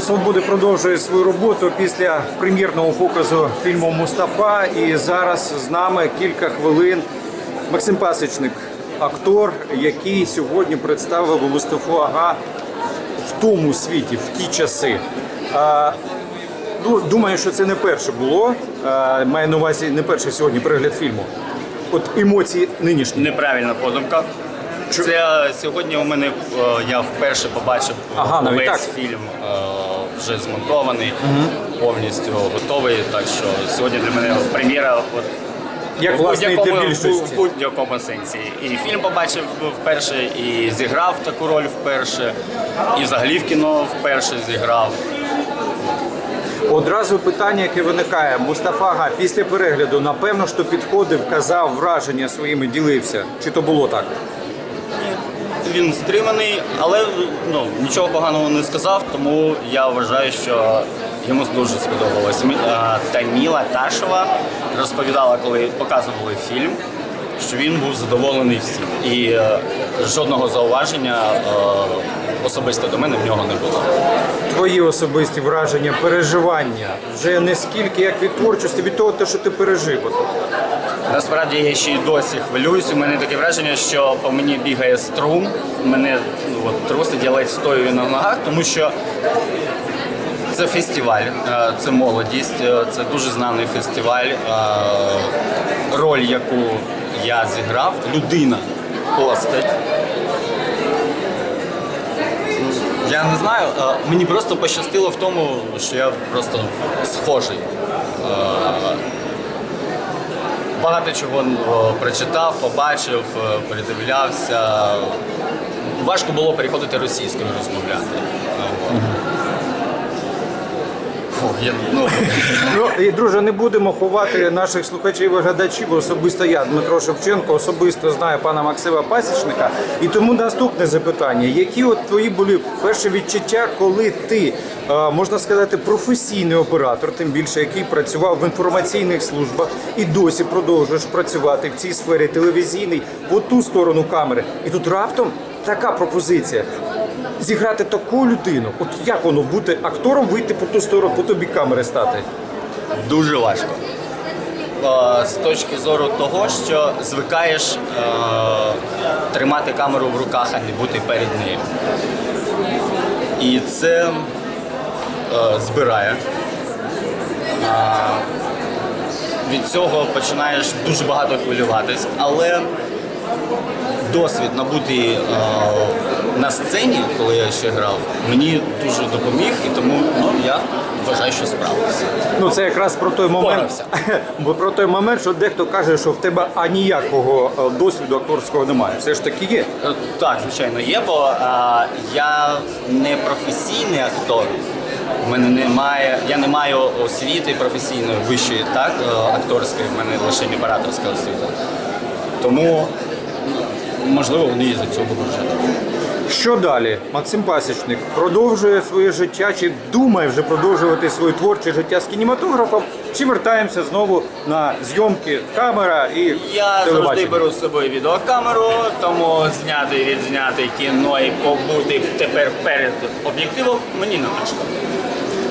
Свободи продовжує свою роботу після прем'єрного показу фільму Мустафа. І зараз з нами кілька хвилин Максим Пасічник, актор, який сьогодні представив Мустафу Ага в тому світі, в ті часи. Ну, думаю, що це не перше було. Маю на увазі не перший сьогодні перегляд фільму. От емоції нинішні. Неправильна подумка. Це е, сьогодні у мене е, я вперше побачив Ага, весь так. фільм е, вже змонтований, повністю готовий. Так що сьогодні для мене прем'єра от, Як в власне будь-якому, більшості. в будь-якому сенсі. І фільм побачив вперше, і зіграв таку роль вперше, і взагалі в кіно вперше зіграв. Одразу питання, яке виникає. Мустафа Ага після перегляду, напевно, що підходив, казав враження своїми, ділився. Чи то було так? Він стриманий, але ну, нічого поганого не сказав, тому я вважаю, що йому дуже сподобалось. Мі- Таміла Ташева розповідала, коли показували фільм, що він був задоволений всім. І е, жодного зауваження е, особисто до мене в нього не було. Твої особисті враження, переживання вже не скільки як від творчості, від того, що ти пережив. Насправді я ще й досі хвилююсь. У мене таке враження, що по мені бігає струм. Мене ну, от, трусить, я ледь стою на ногах, тому що це фестиваль, е, це молодість, е, це дуже знаний фестиваль. Е, Роль, яку я зіграв, людина, постать. Я не знаю, мені просто пощастило в тому, що я просто схожий. Е, Багато чого прочитав, побачив, е, передивлявся. Важко було переходити російською розмовляти. Я, ну, Ну і друже, не будемо ховати наших слухачів і глядачів. Особисто я, Дмитро Шевченко, особисто знаю пана Максима Пасічника. І тому наступне запитання: які от твої були перші відчуття, коли ти е, можна сказати професійний оператор, тим більше який працював в інформаційних службах і досі продовжуєш працювати в цій сфері телевізійній по ту сторону камери, і тут раптом така пропозиція. Зіграти таку людину, от як воно бути актором, вийти по ту сторону, по тобі камери стати. дуже важко. Е, З точки зору того, що звикаєш е, тримати камеру в руках, а не бути перед нею. І це е, збирає. А, від цього починаєш дуже багато хвилюватись, але досвід набути е, на сцені, коли я ще грав, мені дуже допоміг, і тому ну, я вважаю, що справився. Ну це якраз про той момент, Впорався. бо про той момент, що дехто каже, що в тебе аніякого е, досвіду акторського немає. Все ж таки є. Е, Так, звичайно, є, бо е, я не професійний актор. У мене немає, я не маю освіти професійної вищої, так, е, акторської, в мене лише імператорська освіта. Тому, ну, можливо, вони і за цього вважають. Що далі? Максим Пасічник продовжує своє життя, чи думає вже продовжувати своє творче життя з кінематографом, чи вертаємося знову на зйомки, камера і Я завжди беру з собою відеокамеру, тому зняти відзняти кіно і побути тепер перед об'єктивом мені не важко.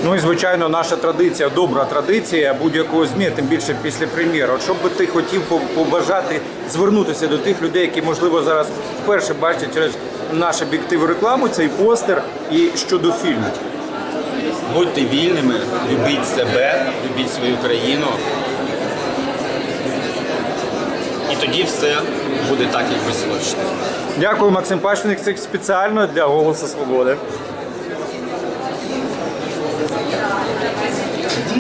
Ну і звичайно, наша традиція, добра традиція будь-якого ЗМІ, тим більше після прем'єри. От що би ти хотів побажати звернутися до тих людей, які можливо зараз вперше бачать через наш об'єктив рекламу, цей постер і щодо фільму. Будьте вільними, любіть себе, любіть свою країну. І тоді все буде так, як ви хочете. Дякую, Максим Пащеник, це спеціально для Голосу Свободи.